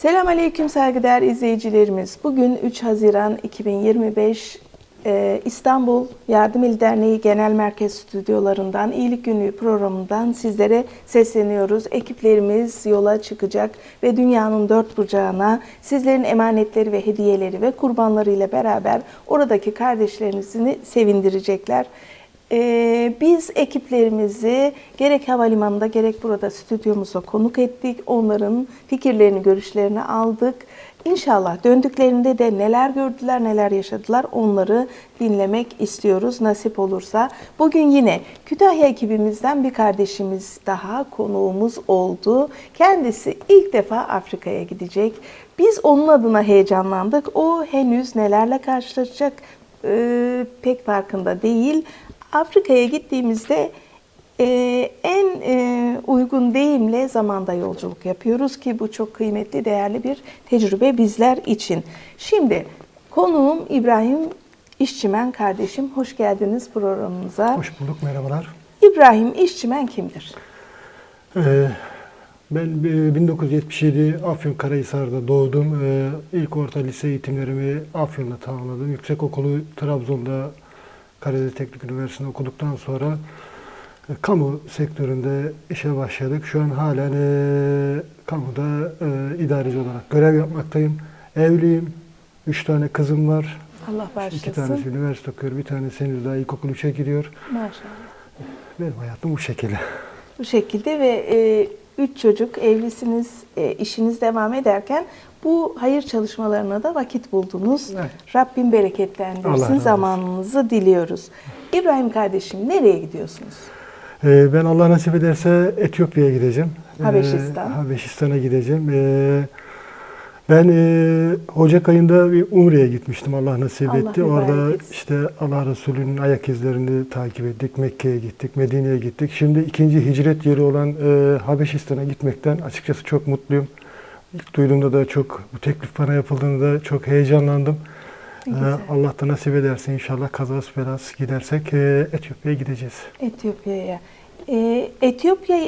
Selam aleyküm saygıdeğer izleyicilerimiz. Bugün 3 Haziran 2025 e, İstanbul Yardım Eli Derneği Genel Merkez Stüdyolarından İyilik Günlüğü programından sizlere sesleniyoruz. Ekiplerimiz yola çıkacak ve dünyanın dört bucağına sizlerin emanetleri ve hediyeleri ve kurbanlarıyla beraber oradaki kardeşlerinizi sevindirecekler. Ee, biz ekiplerimizi gerek havalimanında gerek burada stüdyomuza konuk ettik. Onların fikirlerini, görüşlerini aldık. İnşallah döndüklerinde de neler gördüler, neler yaşadılar onları dinlemek istiyoruz nasip olursa. Bugün yine Kütahya ekibimizden bir kardeşimiz daha konuğumuz oldu. Kendisi ilk defa Afrika'ya gidecek. Biz onun adına heyecanlandık. O henüz nelerle karşılaşacak e, pek farkında değil. Afrika'ya gittiğimizde e, en e, uygun deyimle zamanda yolculuk yapıyoruz ki bu çok kıymetli, değerli bir tecrübe bizler için. Şimdi konuğum İbrahim İşçimen kardeşim. Hoş geldiniz programımıza. Hoş bulduk, merhabalar. İbrahim İşçimen kimdir? Ee, ben e, 1977 Afyonkarahisar'da doğdum. Ee, ilk orta lise eğitimlerimi Afyon'da tamamladım. Yüksek okulu Trabzon'da Karadeniz Teknik Üniversitesi'nde okuduktan sonra e, kamu sektöründe işe başladık. Şu an halen e, kamuda e, idareci olarak görev yapmaktayım. Evliyim. Üç tane kızım var. Allah İki bağışlasın. tanesi üniversite okuyor, bir tanesi henüz daha ilkokul 3'e gidiyor. Maşallah. Benim hayatım bu şekilde. Bu şekilde ve e, üç çocuk evlisiniz, e, işiniz devam ederken bu hayır çalışmalarına da vakit buldunuz. Evet. Rabbim bereketlendirsin. Zamanınızı diliyoruz. İbrahim kardeşim nereye gidiyorsunuz? Ee, ben Allah nasip ederse Etiyopya'ya gideceğim. Ee, Habeşistan. Habeşistan'a gideceğim. Ee, ben e, Ocak ayında bir Umre'ye gitmiştim Allah nasip Allah etti. Orada etsin. işte Allah Resulü'nün ayak izlerini takip ettik. Mekke'ye gittik, Medine'ye gittik. Şimdi ikinci hicret yeri olan e, Habeşistan'a gitmekten açıkçası çok mutluyum. İlk duyduğumda da çok, bu teklif bana yapıldığında da çok heyecanlandım. Ee, güzel. Allah da nasip ederse inşallah kazası belası gidersek e, Etiyopya'ya gideceğiz. Etiyopya'ya. E, Etiyopya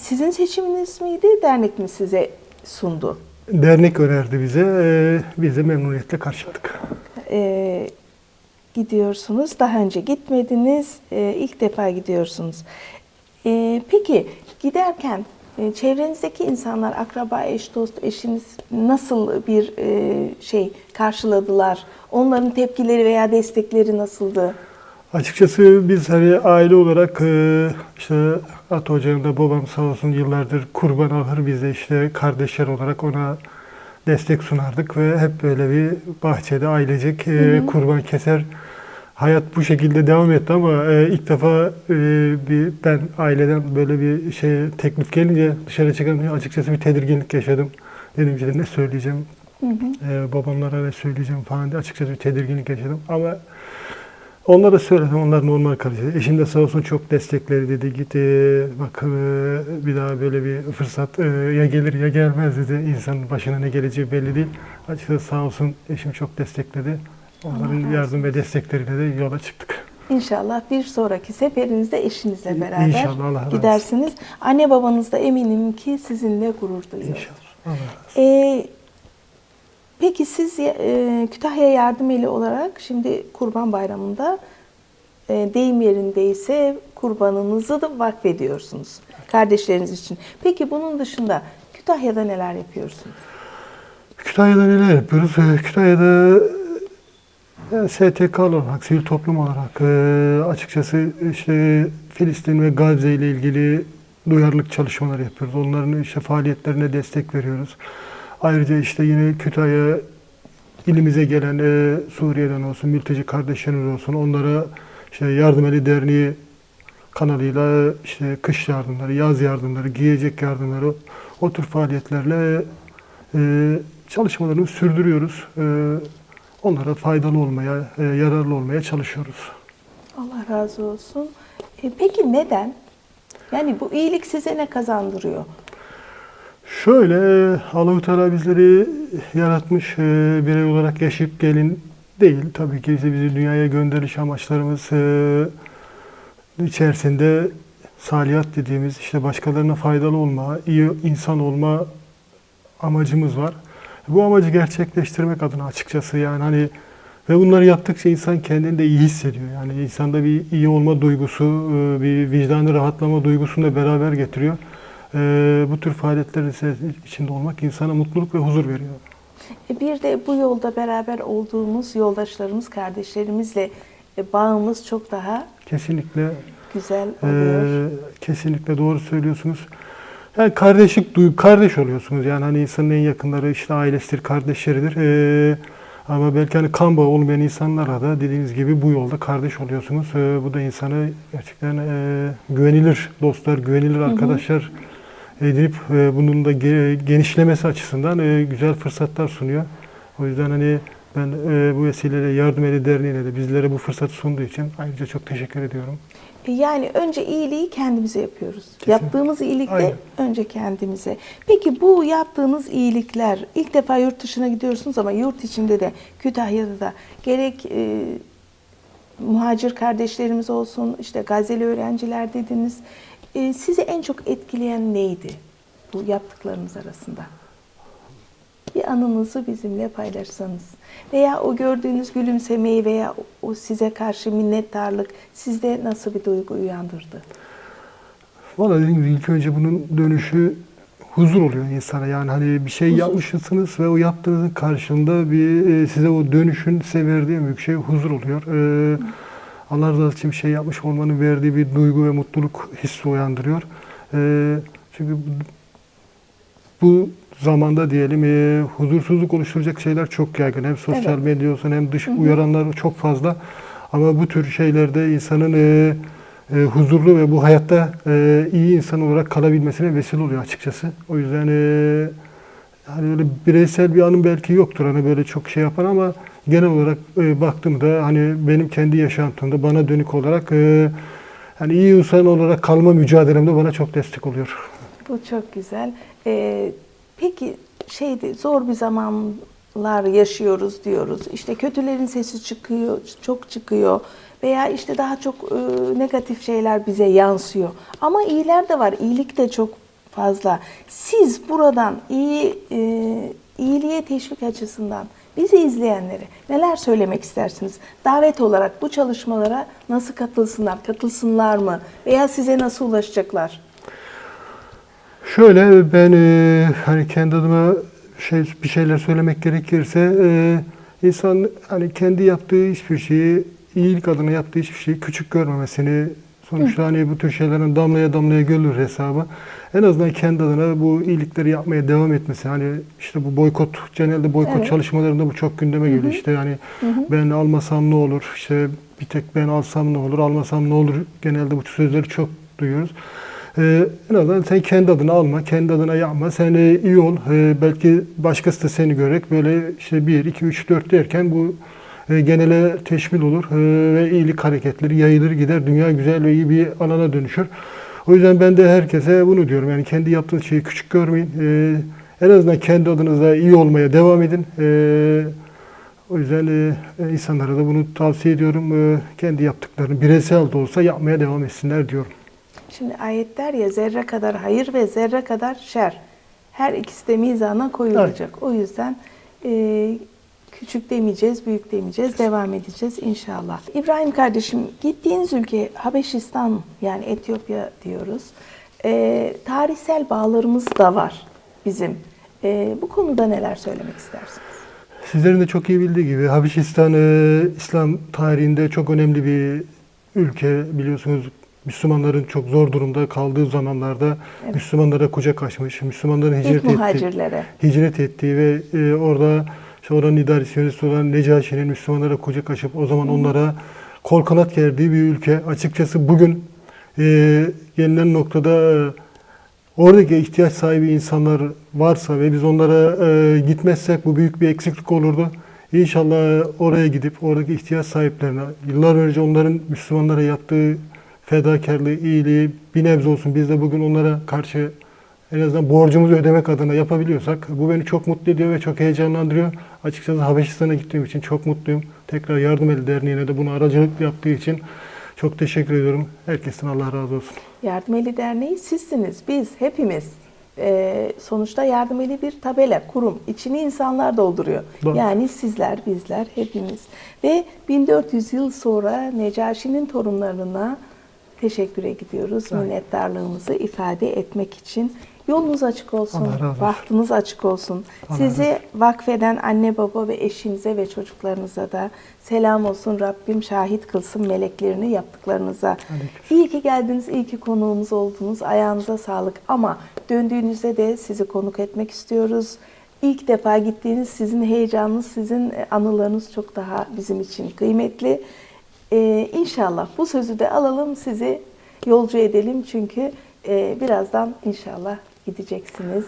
sizin seçiminiz miydi, dernek mi size sundu? Dernek önerdi bize. Ee, biz de memnuniyetle karşıladık. E, gidiyorsunuz. Daha önce gitmediniz. E, ilk defa gidiyorsunuz. E, peki giderken çevrenizdeki insanlar, akraba, eş, dost, eşiniz nasıl bir e, şey karşıladılar? Onların tepkileri veya destekleri nasıldı? Açıkçası biz hani aile olarak e, işte At Hoca'nın da babam sağ olsun yıllardır kurban alır. Biz de işte kardeşler olarak ona destek sunardık ve hep böyle bir bahçede ailecek e, kurban keser. Hayat bu şekilde devam etti ama e, ilk defa e, bir ben aileden böyle bir şey teklif gelince dışarı çıkarken açıkçası bir tedirginlik yaşadım. Dedim ki ne söyleyeceğim, e, babamlara ne söyleyeceğim falan diye açıkçası bir tedirginlik yaşadım. Ama onlara söyledim, onlar normal karşıladı. Eşim de sağ olsun çok destekledi dedi. Git e, bak e, bir daha böyle bir fırsat e, ya gelir ya gelmez dedi. İnsanın başına ne geleceği belli değil. Açıkçası sağ olsun eşim çok destekledi. Onların razı yardım ve destekleriyle de yola çıktık. İnşallah bir sonraki seferinizde eşinizle beraber İnşallah, Allah razı gidersiniz. Anne babanız da eminim ki sizinle gurur duyuyor. İnşallah. Allah razı. Ee, peki siz e, Kütahya Yardım Eli olarak şimdi Kurban Bayramı'nda e, deyim yerindeyse kurbanınızı da vakfediyorsunuz kardeşleriniz için. Peki bunun dışında Kütahya'da neler yapıyorsunuz? Kütahya'da neler yapıyoruz? Ee, Kütahya'da STK olarak, sivil toplum olarak e, açıkçası işte Filistin ve Gazze ile ilgili duyarlılık çalışmaları yapıyoruz. Onların işte faaliyetlerine destek veriyoruz. Ayrıca işte yine Kütahya ilimize gelen e, Suriye'den olsun, mülteci kardeşlerimiz olsun onlara işte Yardım Eli Derneği kanalıyla işte kış yardımları, yaz yardımları, giyecek yardımları o tür faaliyetlerle e, çalışmalarımızı sürdürüyoruz. E, onlara faydalı olmaya, e, yararlı olmaya çalışıyoruz. Allah razı olsun. E, peki neden? Yani bu iyilik size ne kazandırıyor? Şöyle Allahu Teala bizleri yaratmış e, birey olarak yaşayıp gelin değil. Tabii ki bizi, bizi dünyaya gönderiş amaçlarımız e, içerisinde saliyat dediğimiz işte başkalarına faydalı olma, iyi insan olma amacımız var. Bu amacı gerçekleştirmek adına açıkçası yani hani ve bunları yaptıkça insan kendini de iyi hissediyor. Yani insanda bir iyi olma duygusu, e, bir vicdanı rahatlama duygusunu da beraber getiriyor. E, Bu tür faaliyetlerin içinde olmak insana mutluluk ve huzur veriyor. E, Bir de bu yolda beraber olduğumuz yoldaşlarımız, kardeşlerimizle bağımız çok daha Kesinlikle güzel oluyor. Kesinlikle doğru söylüyorsunuz. Yani kardeşlik duygu, kardeş oluyorsunuz. Yani hani insanın en yakınları işte ailesidir, kardeşleridir. Ee, ama belki hani kan bağı olmayan insanlara da dediğiniz gibi bu yolda kardeş oluyorsunuz. Ee, bu da insanı gerçekten e, güvenilir dostlar, güvenilir arkadaşlar edinip e, bunun da ge- genişlemesi açısından e, güzel fırsatlar sunuyor. O yüzden hani ben e, bu vesileyle Yardım Eli Derneği'ne de bizlere bu fırsat sunduğu için ayrıca çok teşekkür ediyorum. E, Yani önce iyiliği kendimize yapıyoruz. Kesinlikle. Yaptığımız iyilikte Aynen. önce kendimize. Peki bu yaptığınız iyilikler ilk defa yurt dışına gidiyorsunuz ama yurt içinde de Kütahya'da da gerek e, muhacir kardeşlerimiz olsun, işte Gazeli öğrenciler dediniz. E, sizi en çok etkileyen neydi bu yaptıklarınız arasında? Bir anınızı bizimle paylaşsanız veya o gördüğünüz gülümsemeyi veya o size karşı minnettarlık sizde nasıl bir duygu uyandırdı? Valla dediğim gibi ilk önce bunun dönüşü huzur oluyor insana. Yani hani bir şey Huzur. yapmışsınız ve o yaptığınızın karşılığında bir e, size o dönüşün size verdiği en büyük şey huzur oluyor. Ee, Allah razı için bir şey yapmış olmanın verdiği bir duygu ve mutluluk hissi uyandırıyor. Ee, çünkü bu, bu zamanda diyelim e, huzursuzluk oluşturacak şeyler çok yaygın. Hem sosyal Evet. medya olsun hem dış uyaranlar çok fazla. Ama bu tür şeylerde insanın e, e, huzurlu ve bu hayatta e, iyi insan olarak kalabilmesine vesile oluyor açıkçası. O yüzden e, hani öyle bireysel bir anım belki yoktur hani böyle çok şey yapan ama genel olarak e, baktığımda hani benim kendi yaşantımda bana dönük olarak e, hani iyi insan olarak kalma mücadelemde bana çok destek oluyor. Bu çok güzel. Ee, peki şeydi zor bir zamanlar yaşıyoruz diyoruz. İşte kötülerin sesi çıkıyor, çok çıkıyor veya işte daha çok e, negatif şeyler bize yansıyor. Ama iyiler de var, iyilik de çok fazla. Siz buradan iyi e, iyiliğe teşvik açısından bizi izleyenlere neler söylemek istersiniz? Davet olarak bu çalışmalara nasıl katılsınlar, katılsınlar mı veya size nasıl ulaşacaklar? Şöyle ben e, hani kendi adıma şey bir şeyler söylemek gerekirse e, insan hani kendi yaptığı hiçbir şeyi iyilik adına yaptığı hiçbir şeyi küçük görmemesini sonuçta hani bu tür şeylerin damlaya damlaya gölür hesabı. En azından kendi adına bu iyilikleri yapmaya devam etmesi. Hani işte bu boykot genelde boykot Evet. çalışmalarında bu çok gündeme geliyor. İşte yani ben almasam ne olur? İşte bir tek ben alsam ne olur? Almasam ne olur? Genelde bu sözleri çok duyuyoruz. Ee, en azından sen kendi adına alma, kendi adına yapma. Sen e, iyi ol. Ee, belki başkası da seni görerek böyle işte 1, 2, 3, 4 derken bu e, genele teşmil olur e, ve iyilik hareketleri yayılır gider. Dünya güzel ve iyi bir alana dönüşür. O yüzden ben de herkese bunu diyorum. Yani kendi yaptığınız şeyi küçük görmeyin. Ee, en azından kendi adınıza iyi olmaya devam edin. Ee, o yüzden e, e, insanlara da bunu tavsiye ediyorum. E, kendi yaptıklarını bireysel de olsa yapmaya devam etsinler diyorum. Şimdi ayetler ya zerre kadar hayır ve zerre kadar şer. Her ikisi de mizana koyulacak. O yüzden e, küçük demeyeceğiz, büyük demeyeceğiz. Devam edeceğiz inşallah. İbrahim kardeşim gittiğiniz ülke Habeşistan yani Etiyopya diyoruz. E, tarihsel bağlarımız da var bizim. E, bu konuda neler söylemek istersiniz? Sizlerin de çok iyi bildiği gibi Habeşistan e, İslam tarihinde çok önemli bir ülke biliyorsunuz. Müslümanların çok zor durumda kaldığı zamanlarda Evet. Müslümanlara kucak açmış, Müslümanların hicret ettiği, hicret ettiği ve e, orada işte oranın idaresi yöneticisi olan Necaşi'nin Müslümanlara kucak açıp o zaman onlara kol kanat gerdiği bir ülke. Açıkçası bugün e, gelinen noktada e, oradaki ihtiyaç sahibi insanlar varsa ve biz onlara e, gitmezsek bu büyük bir eksiklik olurdu. İnşallah oraya gidip oradaki ihtiyaç sahiplerine, yıllar önce onların Müslümanlara yaptığı fedakarlığı, iyiliği bir nebze olsun biz de bugün onlara karşı en azından borcumuzu ödemek adına yapabiliyorsak bu beni çok mutlu ediyor ve çok heyecanlandırıyor. Açıkçası Habeşistan'a gittiğim için çok mutluyum. Tekrar Yardım Eli Derneği'ne de bunu aracılık yaptığı için çok teşekkür ediyorum. Herkesten Allah razı olsun. Yardım Eli Derneği sizsiniz, biz, hepimiz. e, sonuçta yardım eli bir tabela, kurum. İçini insanlar dolduruyor. Doğru. Yani sizler, bizler, hepimiz. Ve 1400 yıl sonra Necaşi'nin torunlarına teşekküre gidiyoruz. Aynen. Minnettarlığımızı ifade etmek için. Yolunuz açık olsun, bahtınız açık olsun. Allah Sizi vakfeden anne baba ve eşinize ve çocuklarınıza da selam olsun. Rabbim şahit kılsın meleklerini yaptıklarınıza. Aleyküm. İyi ki geldiniz, iyi ki konuğumuz oldunuz. Ayağınıza sağlık. Ama döndüğünüzde de sizi konuk etmek istiyoruz. İlk defa gittiğiniz sizin heyecanınız, sizin anılarınız çok daha bizim için kıymetli. Ee, inşallah bu sözü de alalım, sizi yolcu edelim. Çünkü e, birazdan inşallah gideceksiniz.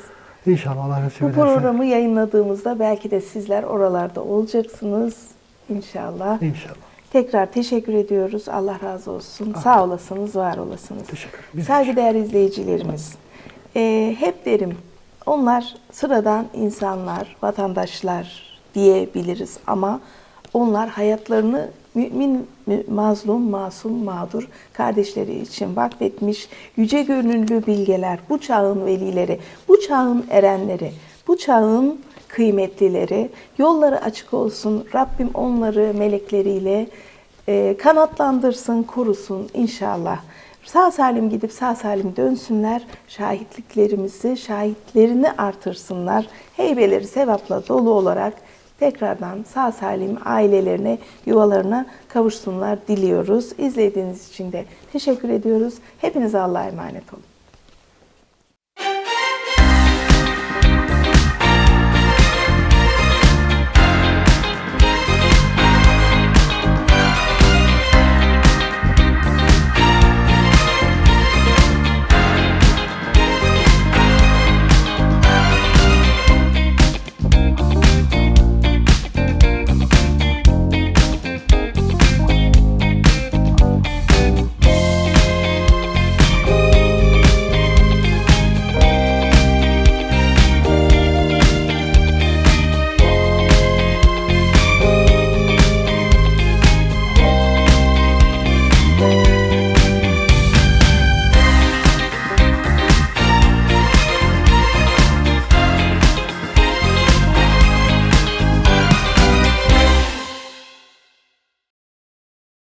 İnşallah Allah nasip Bu programı yayınladığımızda belki de sizler oralarda olacaksınız. İnşallah. İnşallah. Tekrar teşekkür ediyoruz. Allah razı olsun. Sağ olasınız, var olasınız. Teşekkür ederim. Saygıdeğer izleyicilerimiz, e, hep derim onlar sıradan insanlar, vatandaşlar diyebiliriz ama onlar hayatlarını mümin, mü- mazlum, masum, mağdur kardeşleri için vakfetmiş yüce gönüllü bilgeler, bu çağın velileri, bu çağın erenleri, bu çağın kıymetlileri, yolları açık olsun. Rabbim onları melekleriyle e, kanatlandırsın, korusun inşallah. Sağ salim gidip sağ salim dönsünler. Şahitliklerimizi, şahitlerini artırsınlar. Heybeleri sevapla dolu olarak tekrardan sağ salim ailelerine, yuvalarına kavuşsunlar diliyoruz. İzlediğiniz için de teşekkür ediyoruz. Hepinize Allah'a emanet olun.